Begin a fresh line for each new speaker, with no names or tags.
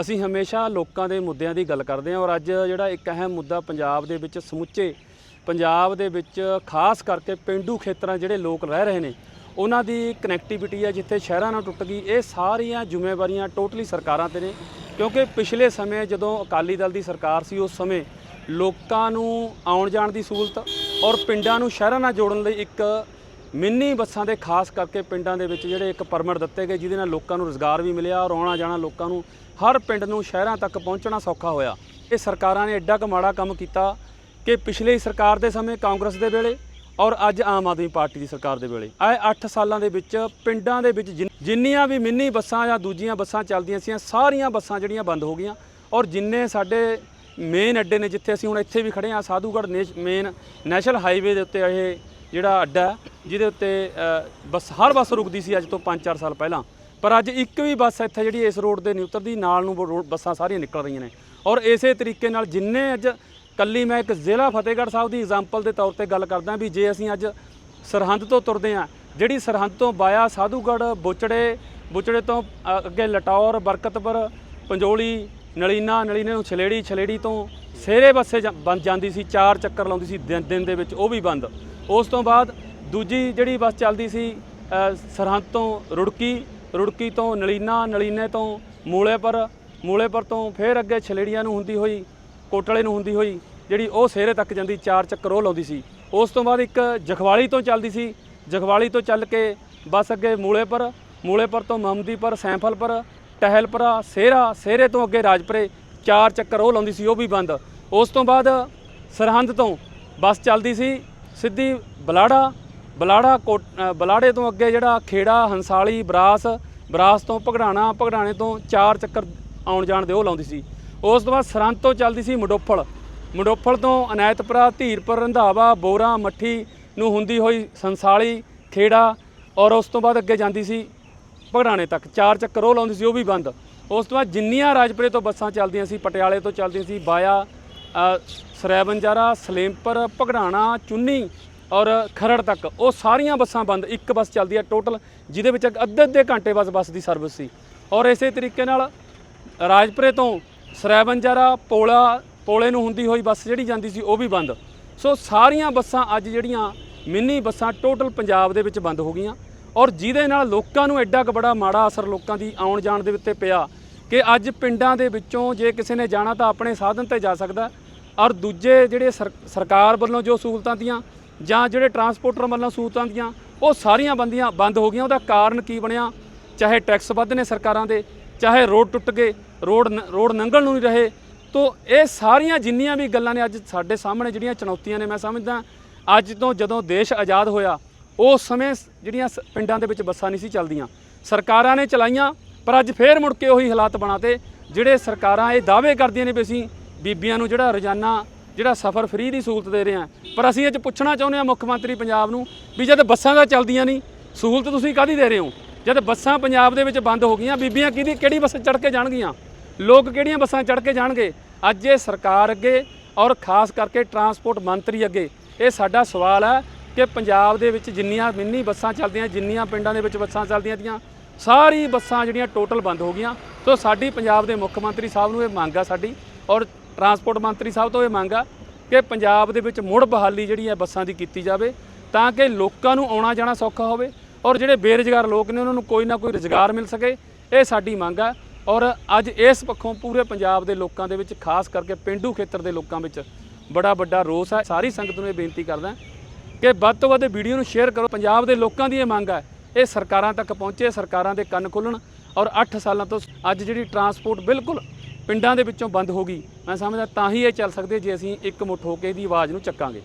ਅਸੀਂ ਹਮੇਸ਼ਾ ਲੋਕਾਂ ਦੇ ਮੁੱਦਿਆਂ ਦੀ ਗੱਲ ਕਰਦੇ ਹਾਂ ਔਰ ਅੱਜ ਜਿਹੜਾ ਇੱਕ ਅਹਿਮ ਮੁੱਦਾ ਪੰਜਾਬ ਦੇ ਵਿੱਚ ਸਮੁੱਚੇ, ਪੰਜਾਬ ਦੇ ਵਿੱਚ ਖਾਸ ਕਰਕੇ ਪਿੰਡੂ ਖੇਤਰਾਂ ਜਿਹੜੇ ਲੋਕ ਰਹਿ ਰਹੇ ਨੇ, ਉਹਨਾਂ ਦੀ ਕਨੈਕਟੀਵਿਟੀ ਹੈ ਜਿੱਥੇ ਸ਼ਹਿਰਾਂ ਨਾਲ ਟੁੱਟ ਗਈ, ਇਹ ਸਾਰੀਆਂ ਜ਼ਿੰਮੇਵਾਰੀਆਂ ਟੋਟਲੀ ਸਰਕਾਰਾਂ ਤੇ ਨੇ, ਕਿਉਂਕਿ ਪਿਛਲੇ ਸਮੇਂ ਜਦੋਂ ਅਕਾਲੀ ਦਲ ਦੀ ਸਰਕਾਰ ਸੀ, ਉਸ ਸਮੇਂ ਲੋਕਾਂ ਨੂੰ ਆਉਣ ਜਾਣ ਦੀ ਸਹੂਲਤ ਔਰ ਪਿੰਡਾਂ ਨੂੰ ਸ਼ਹਿਰਾਂ ਨਾਲ ਜੋੜਨ ਲਈ ਇੱਕ ਮਿੰਨੀ ਬੱਸਾਂ ਦੇ ਖਾਸ ਕਰਕੇ ਪਿੰਡਾਂ ਦੇ ਵਿੱਚ ਜਿਹੜੇ ਇੱਕ ਪਰਮਿਟ ਦਿੱਤੇ ਗਏ, ਜਿਹਦੇ ਨਾਲ ਲੋਕਾਂ ਨੂੰ ਰੋਜ਼ਗਾਰ ਵੀ ਮਿਲਿਆ ਔਰ ਆਉਣਾ ਜਾਣਾ ਲੋਕਾਂ ਨੂੰ, ਹਰ ਪਿੰਡ ਨੂੰ ਸ਼ਹਿਰਾਂ ਤੱਕ ਪਹੁੰਚਣਾ ਸੌਖਾ ਹੋਇਆ। ਇਹ ਸਰਕਾਰਾਂ ਨੇ ਐਡਾ ਕੁ ਮਾੜਾ ਕੰਮ ਕੀਤਾ ਕਿ ਪਿਛਲੀ ਸਰਕਾਰ ਦੇ ਸਮੇਂ ਕਾਂਗਰਸ ਦੇ ਵੇਲੇ ਔਰ ਅੱਜ ਆਮ ਆਦਮੀ ਪਾਰਟੀ ਦੀ ਸਰਕਾਰ ਦੇ ਵੇਲੇ। ਆਏ 8 ਸਾਲਾਂ ਦੇ ਵਿੱਚ ਪਿੰਡਾਂ ਦੇ ਵਿੱਚ ਜਿੰਨ- ਜਿੰਨੀਆਂ ਵੀ ਮਿੰਨੀ ਬੱਸਾਂ ਜਾਂ ਦੂਜੀਆਂ ਬੱਸਾਂ ਚੱਲਦੀਆਂ ਸੀ ਸਾਰੀਆਂ ਬੱਸਾਂ ਜਿਹੜੀਆਂ ਬੰਦ ਹੋ ਗਈਆਂ ਔਰ ਜਿੰਨੇ ਸਾਡੇ ਮੇਨ ਅੱਡੇ ਨੇ ਜਿੱਥੇ ਅਸੀਂ ਹੁਣ ਇੱਥੇ ਵੀ ਖੜੇ ਆ ਸਾਧੂਗੜ੍ਹ ਮੇਨ ਨੈਸ਼ਨਲ ਹਾਈਵੇ ਦੇ ਉੱਤੇ ਇਹ ਜਿਹੜਾ ਅੱਡਾ ਜਿਹਦੇ ਉੱਤੇ ਬੱਸ ਹਰ ਬੱਸ ਰੁਕਦੀ ਸੀ ਅੱਜ ਤੋਂ 5-4 ਸਾਲ ਪਹਿਲਾਂ। ਪਰ ਅੱਜ ਇੱਕ ਵੀ ਬੱਸ ਇੱਥੇ ਜਿਹੜੀ ਇਸ ਰੋਡ ਦੇ ਨਹੀਂ ਉਤਰਦੀ, ਨਾਲ ਨੂੰ ਰੋਡ- ਬੱਸਾਂ ਸਾਰੀਆਂ ਨਿਕਲ ਰਹੀਆਂ ਨੇ। ਔਰ ਇਸੇ ਤਰੀਕੇ ਨਾਲ ਜਿੰਨੇ ਅੱਜ ਕੱਲੀ ਮੈਂ ਇੱਕ ਜ਼ਿਲ੍ਹਾ ਫਤਿਹਗੜ੍ਹ ਸਾਹਿਬ ਦੀ ਐਗਜ਼ਾਮਪਲ ਦੇ ਤੌਰ ਤੇ ਗੱਲ ਕਰਦਾ ਵੀ ਜੇ ਅਸੀਂ ਅੱਜ ਸਰਹੰਦ ਤੋਂ ਤੁਰਦੇ ਆ ਜਿਹੜੀ ਸਰਹੰਦ ਤੋਂ ਬਾਇਆ ਸਾਧੂਗੜ੍ਹ, ਬੋਚੜੇ ਬੋਚੜੇ ਤੋਂ ਅੱਗੇ ਲਟੌਰ, ਬਰਕਤਪੁਰ, ਪੰਜੋਲੀ, ਨਲੀਨਾ, ਨਲੀਨੇ ਨੂੰ ਛਲੇੜੀ ਛਲੇੜੀ ਤੋਂ ਸੇਰੇ ਬੱਸੇ ਜਾ- ਬੰਦ ਜਾਂਦੀ ਸੀ, ਚਾਰ ਚੱਕਰ ਲਾਉਂਦੀ ਸੀ, ਦਿਨ ਦਿਨ ਦੇ ਵਿੱਚ ਉਹ ਵੀ ਬੰਦ। ਉਸ ਤੋਂ ਬਾਅਦ ਦੂਜੀ ਜਿਹੜੀ ਬੱਸ ਚੱਲਦੀ ਸੀ ਸਰਹੰਦ ਤੋਂ ਰੁੜਕੀ ਰੁੜਕੀ ਤੋਂ ਨਲੀਨਾ, ਨਲੀਨੇ ਤੋਂ ਮੂਲੇਪੁਰ ਮੂਲੇਪੁਰ ਤੋਂ ਫਿਰ ਅੱਗੇ ਛਲੇੜੀਆਂ ਨੂੰ ਹੁੰਦੀ ਹੋਈ, ਕੋਟਲੇ ਨੂੰ ਹੁੰਦੀ ਹੋਈ, ਜਿਹੜੀ ਉਹ ਸੇਰੇ ਤੱਕ ਜਾਂਦੀ, ਚਾਰ ਚੱਕਰ ਉਹ ਲਾਉਂਦੀ ਸੀ। ਉਸ ਤੋਂ ਬਾਅਦ ਇੱਕ ਜਖਵਾਲੀ ਤੋਂ ਚੱਲਦੀ ਸੀ, ਜਖਵਾਲੀ ਤੋਂ ਚੱਲ ਕੇ ਬੱਸ ਅੱਗੇ ਮੂਲੇਪੁਰ ਮੂਲੇਪੁਰ ਤੋਂ ਮਹਮਦੀਪੁਰ ਸੈਂਫਲਪੁਰ, ਟਹਿਲਪੁਰਾ ਸੇਰਾ ਸੇਰੇ ਤੋਂ ਅੱਗੇ ਰਾਜਪੁਰੇ, ਚਾਰ ਚੱਕਰ ਉਹ ਲਾਉਂਦੀ ਸੀ, ਉਹ ਵੀ ਬੰਦ। ਉਸ ਤੋਂ ਬਾਅਦ ਸਰਹੰਦ ਤੋਂ ਬੱਸ ਚੱਲਦੀ ਸੀ ਸਿੱਧੀ ਬਲਾੜਾ ਬਲਾੜਾ ਕੋਟ ਅ, ਬਲਾੜੇ ਤੋਂ ਅੱਗੇ ਜਿਹੜਾ ਖੇੜਾ ਹੰਸਾਲੀ ਬਰਾਸ ਬਰਾਸ ਤੋਂ ਭਗੜਾਣਾ ਭਗੜਾਣੇ ਤੋਂ ਚਾਰ ਚੱਕਰ ਆਉਣ ਜਾਣ ਦੇ ਉਹ ਲਾਉਂਦੀ ਸੀ। ਉਸ ਤੋਂ ਬਾਅਦ ਸਰਹੰਦ ਤੋਂ ਚੱਲਦੀ ਸੀ ਮਡੋਫਲ। ਮਡੋਫਲ ਤੋਂ ਅਨਾਇਤਪੁਰਾ ਧੀਰਪੁਰ ਰੰਧਾਵਾ ਬੋਰਾ ਮੱਠੀ ਨੂੰ ਹੁੰਦੀ ਹੋਈ ਸੰਸਾਲੀ ਖੇੜਾ ਔਰ ਉਸ ਤੋਂ ਬਾਅਦ ਅੱਗੇ ਜਾਂਦੀ ਸੀ ਭਗੜਾਣੇ ਤੱਕ। ਚਾਰ ਚੱਕਰ ਉਹ ਲਾਉਂਦੀ ਸੀ ਉਹ ਵੀ ਬੰਦ। ਉਸ ਤੋਂ ਬਾਅਦ ਜਿੰਨੀਆਂ ਰਾਜਪੁਰੇ ਤੋਂ ਬੱਸਾਂ ਚੱਲਦੀਆਂ ਸੀ ਪਟਿਆਲੇ ਤੋਂ ਚੱਲਦੀਆਂ ਸੀ ਬਾਇਆ ਅ, ਸਰੈਬੰਜਾਰਾ ਸਲੇਮਪੁਰ ਭਗੜਾਣਾ ਚੁੰਨੀ ਔਰ ਖਰੜ ਤੱਕ। ਉਹ ਸਾਰੀਆਂ ਬੱਸਾਂ ਬੰਦ ਇੱਕ ਬੱਸ ਚੱਲਦੀ ਹੈ ਟੋਟਲ ਜਿਹਦੇ ਵਿੱਚ ਅੱਧੇ ਅੱਧੇ ਘੰਟੇ ਬਸ ਬੱਸ ਦੀ ਸਰਵਿਸ ਸੀ। ਔਰ ਇਸੇ ਤਰੀਕੇ ਨਾਲ ਰਾਜਪੁਰੇ ਤੋਂ ਸਰੈਬੰਜਾਰਾ ਪੋਲਾ ਪੋਲੇ ਨੂੰ ਹੁੰਦੀ ਹੋਈ ਬੱਸ ਜਿਹੜੀ ਜਾਂਦੀ ਸੀ ਉਹ ਵੀ ਬੰਦ। ਸੋ ਸਾਰੀਆਂ ਬੱਸਾਂ ਅੱਜ ਜਿਹੜੀਆਂ ਮਿੰਨੀ ਬੱਸਾਂ ਟੋਟਲ ਪੰਜਾਬ ਦੇ ਵਿੱਚ ਬੰਦ ਹੋ ਗਈਆਂ। ਔਰ ਜਿਹਦੇ ਨਾਲ ਲੋਕਾਂ ਨੂੰ ਐਡਾ ਕੁ ਬੜਾ ਮਾੜਾ ਅਸਰ ਲੋਕਾਂ ਦੀ ਆਉਣ ਜਾਣ ਦੇ ਉੱਤੇ ਪਿਆ ਕਿ ਅੱਜ ਪਿੰਡਾਂ ਦੇ ਵਿੱਚੋਂ ਜੇ ਕਿਸੇ ਨੇ ਜਾਣਾ ਤਾਂ ਆਪਣੇ ਸਾਧਨ ਤੇ ਜਾ ਸਕਦਾ ਔਰ ਦੂਜੇ ਜਿਹੜੇ ਸਰ- ਸਰਕਾਰ ਵੱਲੋਂ ਜੋ ਸਹੂਲਤਾਂ ਦੀਆਂ ਜਾਂ ਜਿਹੜੇ ਟਰਾਂਸਪੋਰਟਰ ਵੱਲੋਂ ਸਹੂਲਤਾਂ ਦੀਆਂ, ਉਹ ਸਾਰੀਆਂ ਬੰਦੀਆਂ ਬੰਦ ਹੋ ਗਈਆਂ। ਉਹਦਾ ਕਾਰਨ ਕੀ ਬਣਿਆ? ਚਾਹੇ ਟੈਕਸ ਵੱਧ ਨੇ ਸਰਕਾਰਾਂ ਦੇ, ਚਾਹੇ ਰੋਡ ਟੁੱਟ ਗਏ, ਰੋਡ ਨ- ਰੋਡ ਨੰਗਲ ਨੂੰ ਨਹੀਂ ਰਹੇ, ਤੋ ਇਹ ਸਾਰੀਆਂ ਜਿੰਨੀਆਂ ਵੀ ਗੱਲਾਂ ਨੇ ਅੱਜ ਸਾਡੇ ਸਾਹਮਣੇ ਜਿਹੜੀਆਂ ਚੁਣੌਤੀਆਂ ਨੇ, ਮੈਂ ਸਮਝਦਾ ਅੱਜ ਤੋਂ ਜਦੋਂ ਦੇਸ਼ ਆਜ਼ਾਦ ਹੋਇਆ ਉਸ ਸਮੇਂ ਜਿਹੜੀਆਂ ਸ- ਪਿੰਡਾਂ ਦੇ ਵਿੱਚ ਬੱਸਾਂ ਨਹੀਂ ਸੀ ਚੱਲਦੀਆਂ। ਸਰਕਾਰਾਂ ਨੇ ਚਲਾਈਆਂ ਪਰ ਅੱਜ ਫੇਰ ਮੁੜ ਕੇ ਉਹੀ ਹਾਲਾਤ ਬਣਾਤੇ, ਜਿਹੜੇ ਸਰਕਾਰਾਂ ਇਹ ਦਾਅਵੇ ਕਰਦੀਆਂ ਨੇ ਵੀ ਅਸੀਂ ਬੀਬੀਆਂ ਨੂੰ ਜਿਹੜਾ ਰੋਜ਼ਾਨਾ ਜਿਹੜਾ ਸਫ਼ਰ ਫ੍ਰੀ ਦੀ ਸਹੂਲਤ ਦੇ ਰਹੇ ਹਾਂ। ਪਰ ਅਸੀਂ ਅੱਜ ਪੁੱਛਣਾ ਚਾਹੁੰਦੇ ਹਾਂ ਮੁੱਖ ਮੰਤਰੀ ਪੰਜਾਬ ਨੂੰ ਵੀ ਜਦ ਬੱਸਾਂ ਦਾ ਚੱਲਦੀਆਂ ਨਹੀਂ, ਸਹੂਲਤ ਤੁਸੀਂ ਕਾਹਦੀ ਦੇ ਰਹੇ ਹੋ? ਜਦ ਬੱਸਾਂ ਪੰਜਾਬ ਦੇ ਵਿੱਚ ਬੰਦ ਹੋ ਗਈਆਂ, ਬੀਬੀਆਂ ਕਿਹਦੀ ਕਿਹੜੀ ਬੱਸ ਚੜ੍ਹ ਕੇ ਜਾਣਗੀਆਂ? ਲੋਕ ਕਿਹੜੀਆਂ ਬੱਸਾਂ ਚੜ੍ਹ ਕੇ ਜਾਣਗੇ? ਅੱਜ ਇਹ ਸਰਕਾਰ ਅੱਗੇ ਔਰ ਖਾਸ ਕਰਕੇ ਟਰਾਂਸਪੋਰਟ ਮੰਤਰੀ ਅੱਗੇ ਇਹ ਸਾਡਾ ਸਵਾਲ ਹੈ ਕਿ ਪੰਜਾਬ ਦੇ ਵਿੱਚ ਜਿੰਨੀਆਂ ਮਿੰਨੀ ਬੱਸਾਂ ਚੱਲਦੀਆਂ, ਜਿੰਨੀਆਂ ਪਿੰਡਾਂ ਦੇ ਵਿੱਚ ਬੱਸਾਂ ਚੱਲਦੀਆਂ ਤੀਆਂ ਸਾਰੀ ਬੱਸਾਂ ਜਿਹੜੀਆਂ ਟੋਟਲ ਬੰਦ ਹੋ ਗਈਆਂ। ਸੋ ਸਾਡੀ ਪੰਜਾਬ ਦੇ ਮੁੱਖ ਮੰਤਰੀ ਸਾਹਿਬ ਨੂੰ ਇਹ ਮੰਗ ਆ ਸਾਡੀ ਔਰ ਟਰਾਂਸਪੋਰਟ ਮੰਤਰੀ ਸਾਹਿਬ ਤੋਂ ਇਹ ਮੰਗ ਆ ਕਿ ਪੰਜਾਬ ਦੇ ਵਿੱਚ ਮੁੜ ਬਹਾਲੀ ਜਿਹੜੀ ਹੈ ਬੱਸਾਂ ਦੀ ਕੀਤੀ ਜਾਵੇ ਤਾਂ ਕਿ ਲੋਕਾਂ ਨੂੰ ਆਉਣਾ ਜਾਣਾ ਸੌਖਾ ਹੋਵੇ ਔਰ ਜਿਹੜੇ ਬੇਰੁਜ਼ਗਾਰ ਲੋਕ ਨੇ ਉਹਨਾਂ ਨੂੰ ਕੋਈ ਨਾ ਕੋਈ ਰੁਜ਼ਗਾਰ ਮਿਲ ਸਕੇ, ਇਹ ਸਾਡੀ ਮੰਗ ਆ ਔਰ ਅੱਜ ਇਸ ਪੱਖੋਂ ਪੂਰੇ ਪੰਜਾਬ ਦੇ ਲੋਕਾਂ ਦੇ ਵਿੱਚ ਖਾਸ ਕਰਕੇ ਪਿੰਡੂ ਖੇਤਰ ਦੇ ਲੋਕਾਂ ਵਿੱਚ ਬੜਾ ਵੱਡਾ ਰੋਸ ਹੈ ਸਾਰੀ ਸੰਗਤ ਨੂੰ ਇਹ ਬੇਨਤੀ ਕਰਦਾ ਕਿ ਵੱਧ ਤੋਂ ਵੱਧ ਵੀਡੀਓ ਨੂੰ ਸ਼ੇਅਰ ਕਰੋ। ਪੰਜਾਬ ਦੇ ਲੋਕਾਂ ਦੀ ਇਹ ਮੰਗ ਹੈ ਇਹ ਸਰਕਾਰਾਂ ਤੱਕ ਪਹੁੰਚੇ, ਸਰਕਾਰਾਂ ਦੇ ਕੰਨ ਖੁੱਲਣ ਔਰ 8 ਸਾਲਾਂ ਤੋਂ ਅੱਜ ਜਿਹੜੀ ਟਰਾਂਸਪੋਰਟ ਬਿਲਕੁਲ ਪਿੰਡਾਂ ਦੇ ਵਿੱਚੋਂ ਬੰਦ ਹੋ ਗਈ। ਮੈਂ ਸਮਝਦਾ ਤਾਂ ਹੀ ਇਹ ਚੱਲ ਸਕਦੇ ਜੇ ਅਸੀਂ ਇੱਕ ਮੁੱਠ ਹੋ ਕੇ ਇਹਦੀ ਆਵਾਜ਼ ਨੂੰ ਚੱਕਾਂਗੇ।